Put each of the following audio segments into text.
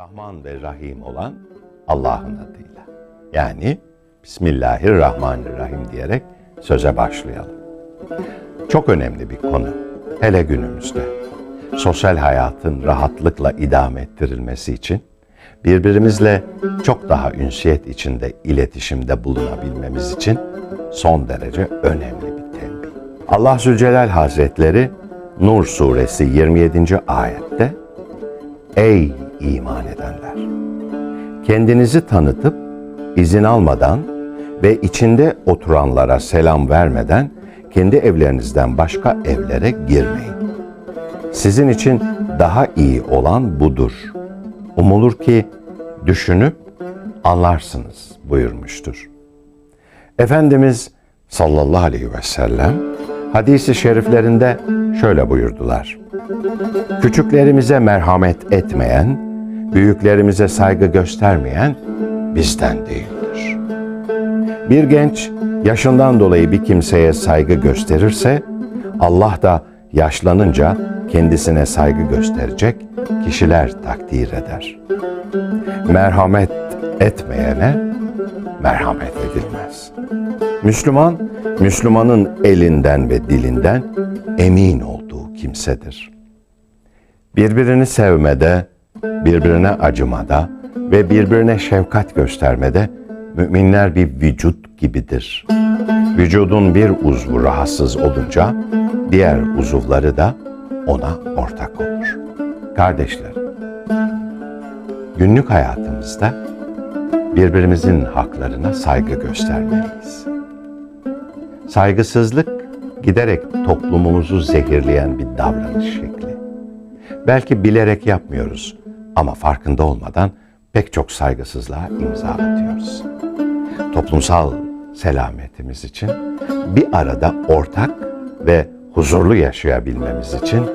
Rahman ve Rahim olan Allah'ın adıyla. Yani Bismillahirrahmanirrahim diyerek söze başlayalım. Çok önemli bir konu. Hele günümüzde. Sosyal hayatın rahatlıkla idame ettirilmesi için birbirimizle çok daha ünsiyet içinde iletişimde bulunabilmemiz için son derece önemli bir tembih. Allah Zülcelal Hazretleri Nur suresi 27. ayette Ey iman edenler! Kendinizi tanıtıp izin almadan ve içinde oturanlara selam vermeden kendi evlerinizden başka evlere girmeyin. Sizin için daha iyi olan budur. Umulur ki düşünüp anlarsınız buyurmuştur. Efendimiz sallallahu aleyhi ve sellem hadisi şeriflerinde şöyle buyurdular. Küçüklerimize merhamet etmeyen, büyüklerimize saygı göstermeyen bizden değildir. Bir genç yaşından dolayı bir kimseye saygı gösterirse, Allah da yaşlanınca kendisine saygı gösterecek kişiler takdir eder. Merhamet etmeyene merhamet edilmez. Müslüman, Müslümanın elinden ve dilinden emin olduğu kimsedir. Birbirini sevmede, birbirine acımada ve birbirine şefkat göstermede müminler bir vücut gibidir. Vücudun bir uzvu rahatsız olunca diğer uzuvları da ona ortak olur. Kardeşler, günlük hayatımızda birbirimizin haklarına saygı göstermeliyiz. Saygısızlık giderek toplumumuzu zehirleyen bir davranış şekli. Belki bilerek yapmıyoruz ama farkında olmadan pek çok saygısızlığa imza atıyoruz. Toplumsal selametimiz için bir arada ortak ve huzurlu yaşayabilmemiz için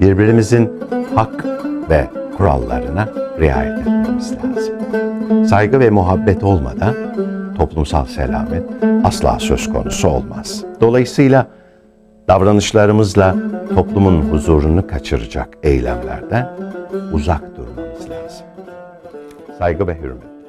birbirimizin hak ve kurallarına riayet etmemiz lazım. Saygı ve muhabbet olmadan toplumsal selamet asla söz konusu olmaz. Dolayısıyla davranışlarımızla toplumun huzurunu kaçıracak eylemlerden uzak durmamız lazım. Saygı ve hürmet.